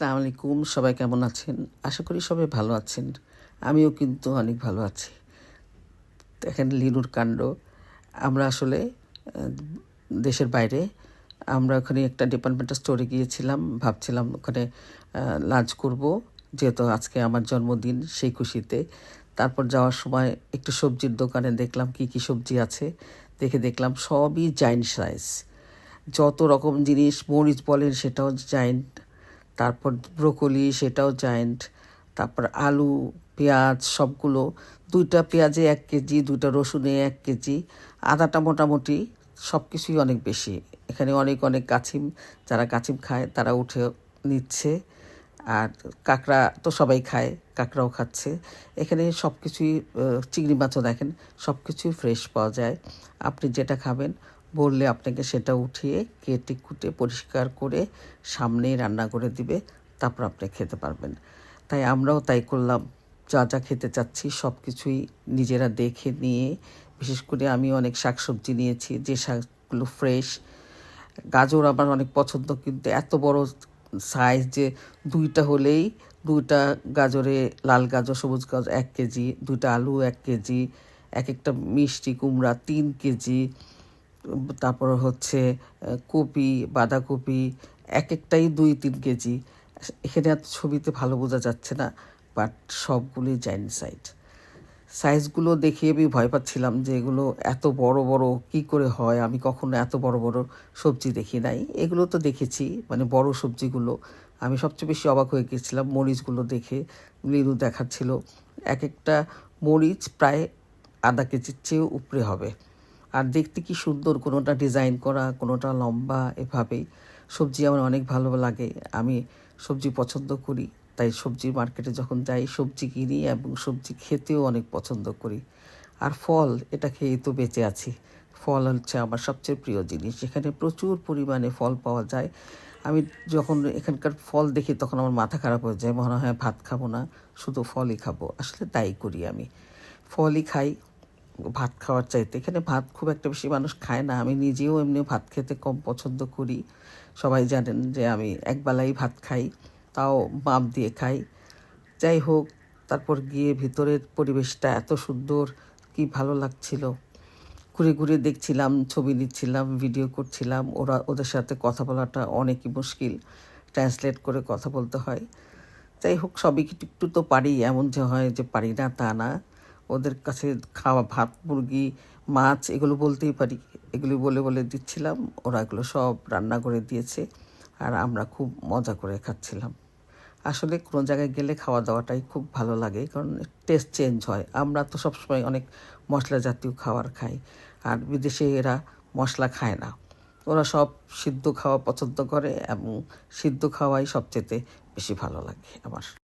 আসসালামু আলাইকুম, সবাই কেমন আছেন? আশা করি সবাই ভালো আছেন। আমিও কিন্তু অনেক ভালো আছি। দেখেন লিনুর কাণ্ড। আমরা আসলে দেশের বাইরে, আমরা ওখানে একটা ডিপার্টমেন্টাল স্টোরে গিয়েছিলাম, ভাবছিলাম ওখানে লাঞ্চ করব। যেহেতু আজকে আমার জন্মদিন, সেই খুশিতে। তারপর যাওয়ার সময় একটু সবজির দোকানে দেখলাম কি কি সবজি আছে। দেখে দেখলাম সবই জাইন্ট সাইজ যত রকম জিনিস মরিচ বলেন, সেটাও জায়েন্ট তারপর ব্রোকলি, সেটাও জায়েন্ট তারপর আলু, পেঁয়াজ, সবগুলো। দুইটা পেঁয়াজে এক কেজি, দুইটা রসুনে এক কেজি। আদাটা মোটামুটি সব কিছুই অনেক বেশি। এখানে অনেক অনেক কাছিম, যারা কাছিম খায় তারা উঠে নিচ্ছে। আর কাঁকড়া তো সবাই খায়, কাঁকড়াও খাচ্ছে। এখানে সব কিছুই চিংড়ি মাছও দেখেন সব কিছুই ফ্রেশ পাওয়া যায়। আপনি যেটা খাবেন বললে আপনাকে সেটা উঠিয়ে কেটে কুটে পরিষ্কার করে সামনেই রান্না করে দিবে, তারপর আপনি খেতে পারবেন। তাই আমরাও তাই করলাম। যা যা খেতে চাচ্ছি সব কিছুই নিজেরা দেখে নিয়ে, বিশেষ করে আমি অনেক শাকসবজি নিয়েছি, যে শাকগুলো ফ্রেশ। গাজর আমার অনেক পছন্দ, কিন্তু এত বড় সাইজ যে দুইটা হলেই দুইটা গাজরে লাল গাজর, সবুজ গাজর এক কেজি, দুইটা আলু এক কেজি, এক একটা মিষ্টি কুমড়া তিন কেজি তারপর হচ্ছে কপি, বাঁধাকপি এক একটাই দুই তিন কেজি। এখানে এত ছবিতে ভালো বোঝা যাচ্ছে না বাট সবগুলোই জাইন্ট সাইজ সাইজগুলো দেখে আমি ভয় পাচ্ছিলাম যে এগুলো এত বড় বড় কি করে হয়? আমি কখনো এত বড় বড় সবজি দেখি নাই। এগুলো তো দেখেছি মানে বড় সবজিগুলো। আমি সবচেয়ে বেশি অবাক হয়ে গেছিলাম মরিচগুলো দেখে, লিনু দেখাচ্ছিল। এক একটা মরিচ প্রায় আধা কেজির চেয়েও উপরে হবে। আর দেখতে কি সুন্দর কোনোটা ডিজাইন করা, কোনোটা লম্বা, এভাবেই। সবজি আমার অনেক ভালো লাগে। আমি সবজি পছন্দ করি, তাই সবজি মার্কেটে যখন যাই, সবজি কিনি এবং সবজি খেতেও অনেক পছন্দ করি। আর ফল, এটা খেয়ে তো বেঁচে আছি। ফল হচ্ছে আমার সবচেয়ে প্রিয় জিনিস। এখানে প্রচুর পরিমাণে ফল পাওয়া যায়। আমি যখন এখানকার ফল দেখি, তখন আমার মাথা খারাপ হয়ে যায়। মনে হয়, ভাত খাব না, শুধু ফলই খাব। আসলে তাই করি আমি। ফলই খাই ভাত খাওয়ার চাইতে। এখানে ভাত খুব একটা বেশি মানুষ খায় না। আমি নিজেও এমনি ভাত খেতে কম পছন্দ করি। সবাই জানেন যে আমি একবেলাই ভাত খাই, তাও মাপ দিয়ে খাই। যাই হোক, তারপর গিয়ে ভিতরের পরিবেশটা এত সুন্দর, কি ভালো লাগছিল। ঘুরে ঘুরে দেখছিলাম, ছবি নিচ্ছিলাম, ভিডিও করছিলাম। ওরা, ওদের সাথে কথা বলাটা অনেকই মুশকিল, ট্রান্সলেট করে কথা বলতে হয়। যাই হোক, সবই একটু একটু তো পারি, এমন যে হয় যে পারি না, তা না। ওদের কাছে খাওয়া ভাত, মুরগি, মাছ এগুলো বলতেই পারি। এগুলি বলে বলে দিচ্ছিলাম, ওরা এগুলো সব রান্না করে দিয়েছে আর আমরা খুব মজা করে খাচ্ছিলাম। আসলে কোনো জায়গায় গেলে খাওয়া দাওয়াটাই খুব ভালো লাগে, কারণ টেস্ট চেঞ্জ হয়। আমরা তো সবসময় অনেক মশলা জাতীয় খাবার খাই, আর বিদেশে এরা মশলা খায় না। ওরা সব সিদ্ধ খাওয়া পছন্দ করে এবং সিদ্ধ খাওয়াই সবচেয়ে বেশি ভালো লাগে আমার।